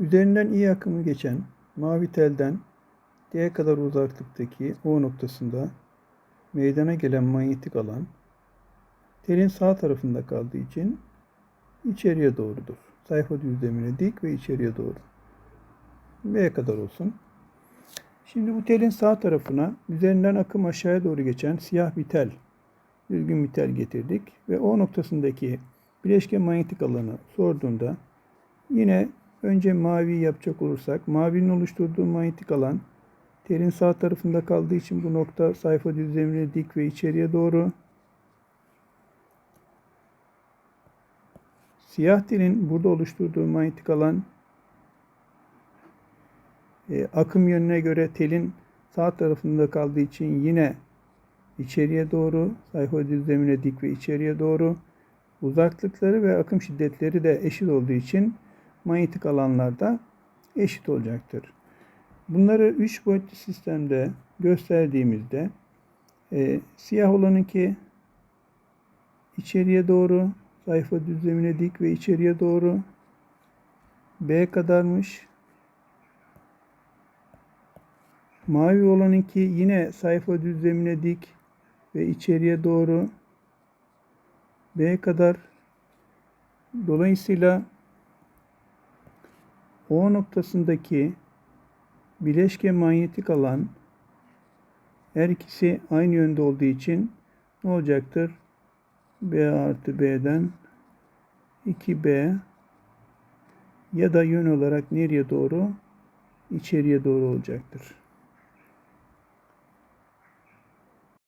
Üzerinden iyi akımı geçen mavi telden D kadar uzaklıktaki O noktasında meydana gelen manyetik alan telin sağ tarafında kaldığı için içeriye doğrudur. Sayfa düzlemine dik ve içeriye doğru. B kadar olsun. Şimdi bu telin sağ tarafına üzerinden akım aşağıya doğru geçen siyah bir tel, düzgün bir tel getirdik ve O noktasındaki bileşke manyetik alanı sorduğunda yine önce mavi yapacak olursak mavinin oluşturduğu manyetik alan telin sağ tarafında kaldığı için bu nokta sayfa düzlemine dik ve içeriye doğru. Siyah telin burada oluşturduğu manyetik alan e, akım yönüne göre telin sağ tarafında kaldığı için yine içeriye doğru, sayfa düzlemine dik ve içeriye doğru. Uzaklıkları ve akım şiddetleri de eşit olduğu için manyetik alanlar da eşit olacaktır. Bunları üç boyutlu sistemde gösterdiğimizde e, siyah olanınki içeriye doğru, sayfa düzlemine dik ve içeriye doğru B kadarmış. Mavi olanınki yine sayfa düzlemine dik ve içeriye doğru B kadar. Dolayısıyla O noktasındaki bileşke manyetik alan her ikisi aynı yönde olduğu için ne olacaktır? B artı B'den 2B ya da yön olarak nereye doğru? İçeriye doğru olacaktır.